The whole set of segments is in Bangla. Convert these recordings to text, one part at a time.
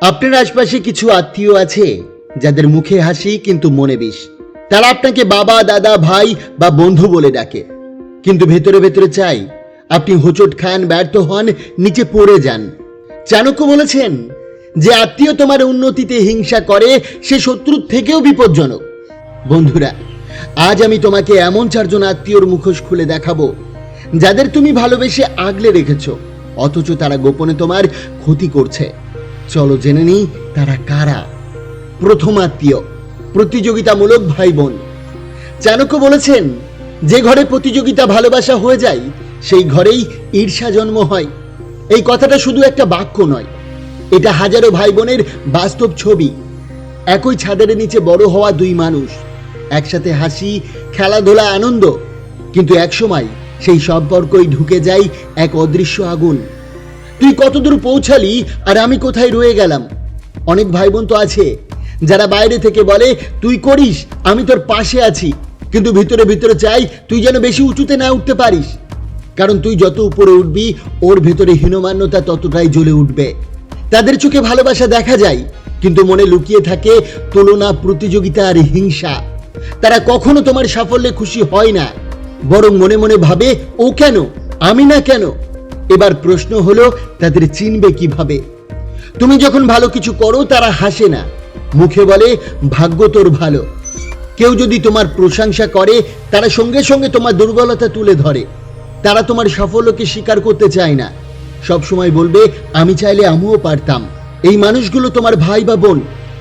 আপনার আশপাশে কিছু আত্মীয় আছে যাদের মুখে হাসি কিন্তু মনে বিষ? তারা আপনাকে বাবা, দাদা, ভাই বা বন্ধু বলে ডাকে। কিন্তু ভেতরে ভেতরে চাই, আপনি হোঁচট খান, ব্যর্থ হন, নিচে পড়ে যান। চাণক্য বলেছেন যে আত্মীয় তোমার উন্নতিতে হিংসা করে, সে শত্রুর থেকেও বিপজ্জনক। বন্ধুরা, আজ আমি তোমাকে এমন চারজন আত্মীয়র মুখোশ খুলে দেখাবো, যাদের তুমি ভালোবেসে আগলে রেখেছ, অথচ তারা গোপনে তোমার ক্ষতি করছে। চলো জেনে নিই তারা কারা। প্রথম আত্মীয় প্রতিযোগিতামূলক ভাই বোন চাণক্য বলেছেন, যে ঘরে প্রতিযোগিতা ভালোবাসা হয়ে যায়, সেই ঘরেই ঈর্ষা জন্ম হয়। এই কথাটা শুধু একটা বাক্য নয়, এটা হাজারো ভাই বোনের বাস্তব ছবি। একই ছাদের নিচে বড় হওয়া দুই মানুষ, একসাথে হাসি, খেলাধুলা, আনন্দ। কিন্তু একসময় সেই সম্পর্কই ঢুকে যায় এক অদৃশ্য আগুন। তুই কতদূর পৌঁছালি আর আমি কোথায় রয়ে গেলাম? অনেক ভাই বোন তো আছে, যারা বাইরে থেকে বলে, তুই করিস, আমি তোর পাশে আছি। কিন্তু ভিতরে ভিতরে চাই, তুই যেন বেশি উঁচুতে না উঠতে পারিস। কারণ তুই যত উপরে উঠবি, ওর ভেতরে হীনমান্যতা ততটাই জ্বলে উঠবে। তাদের চোখে ভালোবাসা দেখা যায়, কিন্তু মনে লুকিয়ে থাকে তুলনা, প্রতিযোগিতা আর হিংসা। তারা কখনো তোমার সাফল্যে খুশি হয় না, বরং মনে মনে ভাবে, ও কেন? আমি না কেন? এবার প্রশ্ন হলো, তাদের চিনবে কীভাবে? তুমি যখন ভালো কিছু করো, তারা হাসে না। মুখে বলে, ভাগ্য তোর ভালো। কেউ যদি তোমার প্রশংসা করে, তারা সঙ্গে সঙ্গে তোমার দুর্বলতা তুলে ধরে। তারা তোমার সাফল্যকে স্বীকার করতে চায় না। সব সময় বলবে, আমি চাইলে আমিও পারতাম। এই মানুষগুলো তোমার ভাই বা বোন।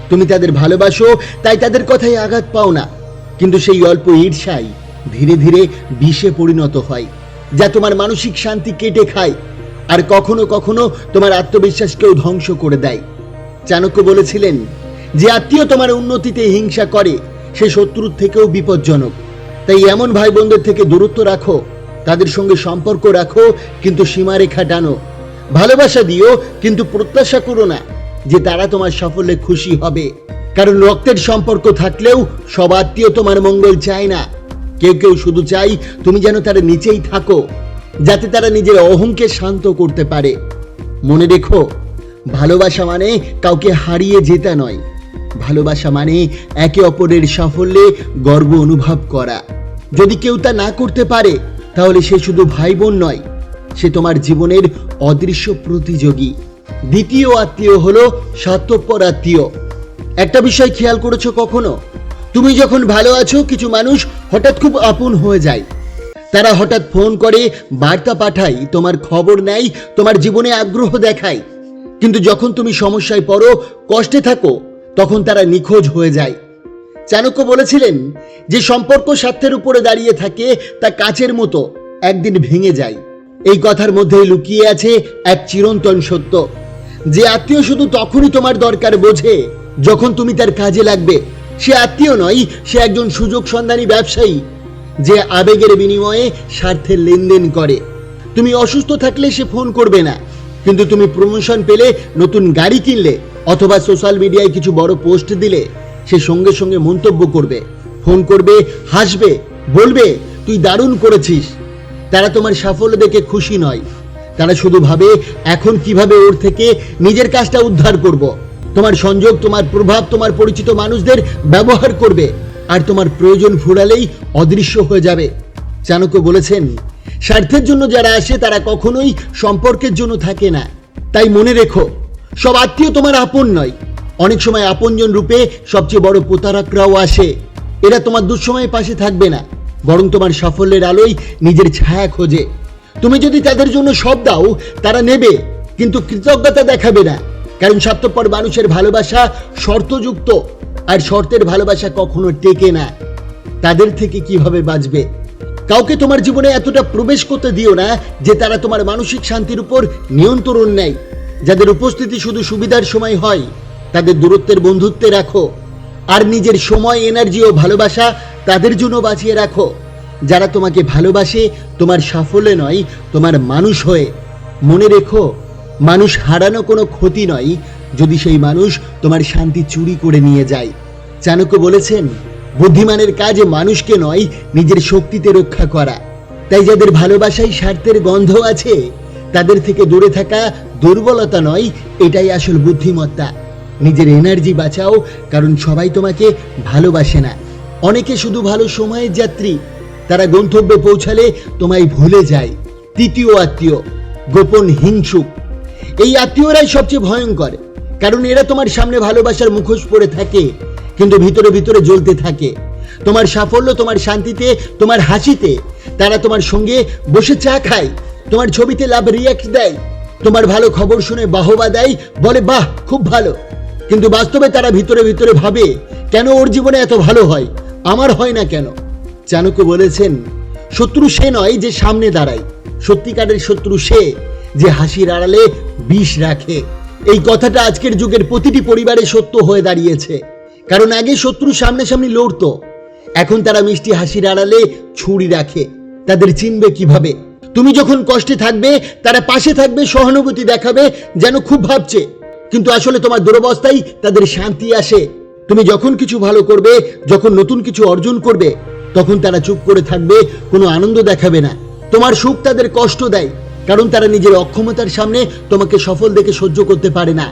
তুমি তাদের ভালোবাসো, তাই তাদের কথায় আঘাত পাও না। কিন্তু সেই অল্প ঈর্ষাই ধীরে ধীরে বিষে পরিণত হয়। যা তোমার মানসিক শান্তি কেটে খায়, আর কখনো কখনো তোমার আত্মবিশ্বাসকেও ধ্বংস করে দেয়। চাণক্য বলেছিলেন যে আত্মীয় তোমার উন্নতিতে হিংসা করে, সে শত্রুর থেকেও বিপজ্জনক। তাই এমন ভাই বোনদের থেকে দূরত্ব রাখো, তাদের সঙ্গে সম্পর্ক রাখো, কিন্তু সীমারেখা টানো। ভালোবাসা দিও, কিন্তু প্রত্যাশা করো না যে তারা তোমার সাফল্যে খুশি হবে। কারণ রক্তের সম্পর্ক থাকলেও সব আত্মীয় তোমার মঙ্গল চায় না। কেউ কেউ শুধু চাই তুমি যেন তার নিচেই থাকো, যাতে তারা নিজের অহংকে শান্ত করতে পারে। মনে রেখো, ভালোবাসা মানে কাউকে হারিয়ে জেতা নয়। ভালোবাসা মানে একে অপরের সাফল্যে গর্ব অনুভব করা। যদি কেউ তা না করতে পারে, তাহলে সে শুধু ভাই বোন নয়, সে তোমার জীবনের অদৃশ্য প্রতিযোগী। দ্বিতীয় আত্মীয় হলো স্বার্থপর আত্মীয়। একটা বিষয় খেয়াল করেছ কখনো? তুমি যখন ভালো আছো, কিছু মানুষ হঠাৎ খুব আপন হয়ে যায়। তারা হঠাৎ ফোন করে, বার্তা পাঠায়, তোমার খবর নেয়, তোমার জীবনে আগ্রহ দেখায়। কিন্তু যখন তুমি সমস্যায় পড়ো, কষ্টে থাকো, তখন তারা নিখোঁজ হয়ে যায়। চাণক্য বলেছিলেন যে সম্পর্ক স্বার্থের উপরে দাঁড়িয়ে থাকে, তা কাচের মতো একদিন ভেঙে যায়। এই কথার মধ্যে লুকিয়ে আছে এক চিরন্তন সত্য। যে আত্মীয় শুধু তখনই তোমার দরকার বোঝে, যখন তুমি তার কাজে লাগবে সে আত্মীয় নয়, সে একজন সুযোগ সন্ধানী ব্যবসায়ী, যে আবেগের বিনিময়ে স্বার্থের লেনদেন করে। তুমি অসুস্থ থাকলে সে ফোন করবে না, কিন্তু তুমি প্রমোশন পেলে, নতুন গাড়ি কিনলে, অথবা সোশ্যাল মিডিয়ায় কিছু বড় পোস্ট দিলে, সে সঙ্গে সঙ্গে মন্তব্য করবে। ফোন করবে, হাসবে, বলবে, তুই দারুণ করেছিস। তারা তোমার সাফল্য দেখে খুশি নয়। তারা শুধু ভাবে, এখন কীভাবে ওর থেকে নিজের কাজটা উদ্ধার করব। তোমার সংযোগ, তোমার প্রভাব, তোমার পরিচিত মানুষদের ব্যবহার করবে আর তোমার প্রয়োজন ফুরালেই অদৃশ্য হয়ে যাবে। চাণক্য বলেছেন, স্বার্থের জন্য যারা আসে তারা কখনোই সম্পর্কের জন্য থাকে না। তাই মনে রেখো, সব আত্মীয় তোমার আপন নয়। অনেক সময় আপনজন রূপে সবচেয়ে বড় প্রতারকরাও আসে। এরা তোমার দুঃসময়ে পাশে থাকবে না, বরং তোমার সাফল্যের আলোয় নিজের ছায়া খোঁজে। তুমি যদি তাদের জন্য সব দাও, তারা নেবে, কিন্তু কৃতজ্ঞতা দেখাবে না। কারণ স্বার্থপর মানুষের ভালোবাসা শর্তযুক্ত, আর শর্তের ভালোবাসা কখনো টেকে না। তাদের থেকে কীভাবে বাঁচবে? কাউকে তোমার জীবনে এতটা প্রবেশ করতে দিও না যে তারা তোমার মানসিক শান্তির উপর নিয়ন্ত্রণ নেয়। যাদের উপস্থিতি শুধু সুবিধার সময় হয়, তাদের দূরত্বের বন্ধুত্বে রাখো। আর নিজের সময় এনার্জি ও ভালোবাসা তাদের জন্য বাঁচিয়ে রাখো। যারা তোমাকে ভালোবাসে, তোমার সাফল্যে নয়, তোমার মানুষ হয়ে। মনে রেখো মানুষ হারানো কোনো ক্ষতি নয়, যদি সেই মানুষ তোমার শান্তি চুরি করে নিয়ে যায়। চাণক্য বলেছেন, বুদ্ধিমানের কাজ মানুষকে নয়, নিজের শক্তিতে রক্ষা করা। তাই যাদের ভালোবাসায় স্বার্থের গন্ধ আছে, তাদের থেকে দূরে থাকা দুর্বলতা নয়, এটাই আসল বুদ্ধিমত্তা। নিজের এনার্জি বাঁচাও, কারণ সবাই তোমাকে ভালোবাসে না। অনেকে শুধু ভালো সময়ের যাত্রী, তারা গন্তব্যে পৌঁছালে তোমায় ভুলে যায়। তৃতীয় আত্মীয়, গোপন হিংসুক এই আত্মীয়রাই সবচেয়ে ভয়ঙ্কর। কারণ এরা তোমার সামনে ভালোবাসার মুখোশ পড়ে থাকে, কিন্তু ভিতরে ভিতরে জ্বলতে থাকে। তোমার সাফল্য, তোমার শান্তিতে, তোমার হাসিতে। তারা তোমার সঙ্গে বসে চা খায়, তোমার ছবিতে লাভ রিয়াক্ট দেয়, তোমার ভালো খবর শুনে বাহবা দেয়, বলে, বাহ, খুব ভালো। কিন্তু বাস্তবে তারা ভিতরে ভিতরে ভাবে, কেন ওর জীবনে এত ভালো হয়? আমার হয় না কেন? চাণক্য বলেছেন, শত্রু সে নয় যে সামনে দাঁড়ায়। সত্যিকারের শত্রু সে যে হাসির আড়ালে বিষ রাখে। এই কথাটা আজকের যুগের প্রতিটি পরিবারে সত্য হয়ে দাঁড়িয়েছে। কারণ আগে শত্রু সামনাসামনি লড়তো। এখন তারা মিষ্টি হাসির আড়ালে ছুরি রাখে। তাদের চিনবে কীভাবে? তুমি যখন কষ্টে থাকবে, তারা পাশে থাকবে, সহানুভূতি দেখাবে, যেন খুব ভাবছে। কিন্তু আসলে তোমার দুরবস্থায় তাদের শান্তি আসে। তুমি যখন কিছু ভালো করবে, যখন নতুন কিছু অর্জন করবে, তখন তারা চুপ করে থাকবে, কোনো আনন্দ দেখাবে না। তোমার সুখ তাদের কষ্ট দেয়। কারণ তারা নিজের অক্ষমতার সামনে তোমাকে সফল দেখে সহ্য করতে পারে না।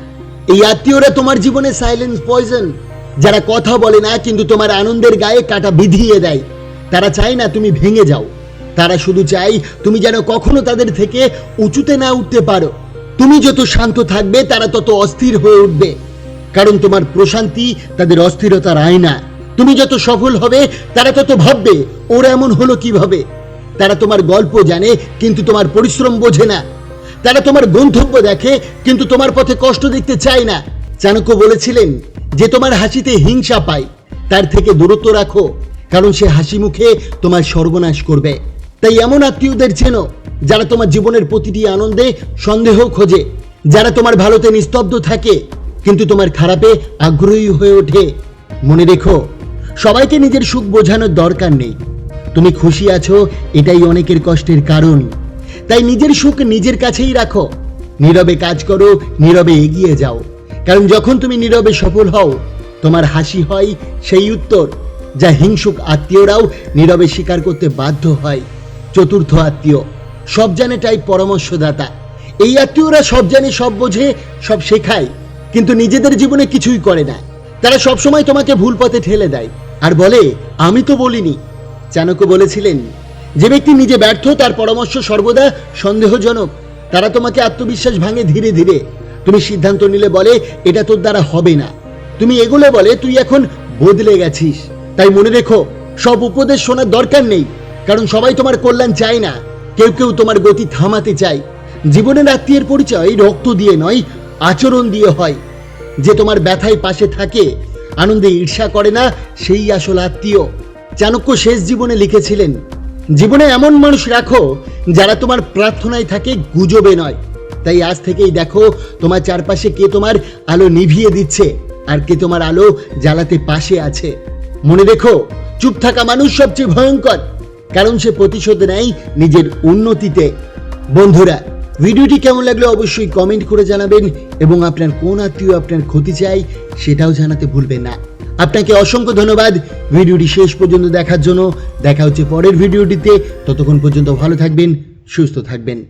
এই আত্মীয়রা তোমার জীবনে সাইলেন্স পয়জন যারা কথা বলে না, কিন্তু তোমার আনন্দের গায়ে কাটা বিধিয়ে দেয়। তারা চায় না তুমি ভেঙে যাও। তারা শুধু চাই তুমি যেন কখনো তাদের থেকে উঁচুতে না উঠতে পারো। তুমি যত শান্ত থাকবে, তারা তত অস্থির হয়ে উঠবে। কারণ তোমার প্রশান্তি তাদের অস্থিরতার আয়না। তুমি যত সফল হবে, তারা তত ভাববে, ওরা এমন হলো কীভাবে? তারা তোমার গল্প জানে, কিন্তু তোমার পরিশ্রম বোঝে না। তারা তোমার গন্তব্য দেখে, কিন্তু তোমার পথে কষ্ট দেখতে চায় না। চাণক্য বলেছিলেন যে তোমার হাসিতে হিংসা পায়, তার থেকে দূরত্ব রাখো, কারণ সে হাসি মুখে তোমার সর্বনাশ করবে। তাই এমন আত্মীয়দের চেনো, যারা তোমার জীবনের প্রতিটি আনন্দে সন্দেহ খোঁজে, যারা তোমার ভালোতে নিস্তব্ধ থাকে, কিন্তু তোমার খারাপে আগ্রহী হয়ে ওঠে। মনে রেখো, সবাইকে নিজের সুখ বোঝানোর দরকার নেই। তুমি খুশি আছো, এটাই অনেকের কষ্টের কারণ। তাই নিজের সুখ নিজের কাছেই রাখো। নীরবে কাজ করো, নীরবে এগিয়ে যাও। কারণ যখন তুমি নীরবে সফল হও, তোমার হাসি হয় সেই উত্তর, যা হিংসুক আত্মীয়রাও নীরবে স্বীকার করতে বাধ্য হয়। চতুর্থ আত্মীয়, সব জানে টাইপ পরামর্শদাতা। এই আত্মীয়রা সব জানে, সব বোঝে, সব শেখায়, কিন্তু নিজেদের জীবনে কিছুই করে না। তারা সবসময় তোমাকে ভুল পথে ঠেলে দেয়। আর বলে, আমি তো বলিনি চাণক্য বলেছিলেন, যে ব্যক্তি নিজে ব্যর্থ, তার পরামর্শ সর্বদা সন্দেহজনক। তারা তোমাকে আত্মবিশ্বাস ভাঙে ধীরে ধীরে। তুমি সিদ্ধান্ত নিলে বলে, এটা তোর দ্বারা হবে না। তুমি এগুলো বলে, তুই এখন বদলে গেছিস। তাই মনে রেখো, সব উপদেশ শোনার দরকার নেই। কারণ সবাই তোমার কল্যাণ চায় না। কেউ কেউ তোমার গতি থামাতে চায়। জীবনের আত্মীয়ের পরিচয় রক্ত দিয়ে নয়, আচরণ দিয়ে হয়। যে তোমার ব্যথায় পাশে থাকে, আনন্দে ঈর্ষা করে না, সেই আসল আত্মীয়। চাণক্য শেষ জীবনে লিখেছিলেন, জীবনে এমন মানুষ রাখো যারা তোমার প্রার্থনায় থাকে গুজবে নয়। তাই আজ থেকেই দেখো তোমার চারপাশে কে তোমার আলো নিভিয়ে দিচ্ছে আর কে তোমার আলো জ্বালাতে পাশে আছে। মনে রেখো, চুপ থাকা মানুষ সবচেয়ে ভয়ঙ্কর, কারণ সে প্রতিশোধ নেয় নিজের উন্নতিতে। বন্ধুরা, ভিডিওটি কেমন লাগল অবশ্যই কমেন্ট করে জানাবেন এবং আপনার কোন আত্মীয় আপনার ক্ষতি চাই সেটাও জানাতে ভুলবেন না। আপনাকে অসংখ্য ধন্যবাদ। ভিডিওটি শেষ পর্যন্ত দেখার জন্য। দেখা হচ্ছে পরের ভিডিওটিতে। ততক্ষণ পর্যন্ত ভালো থাকবেন, সুস্থ থাকবেন।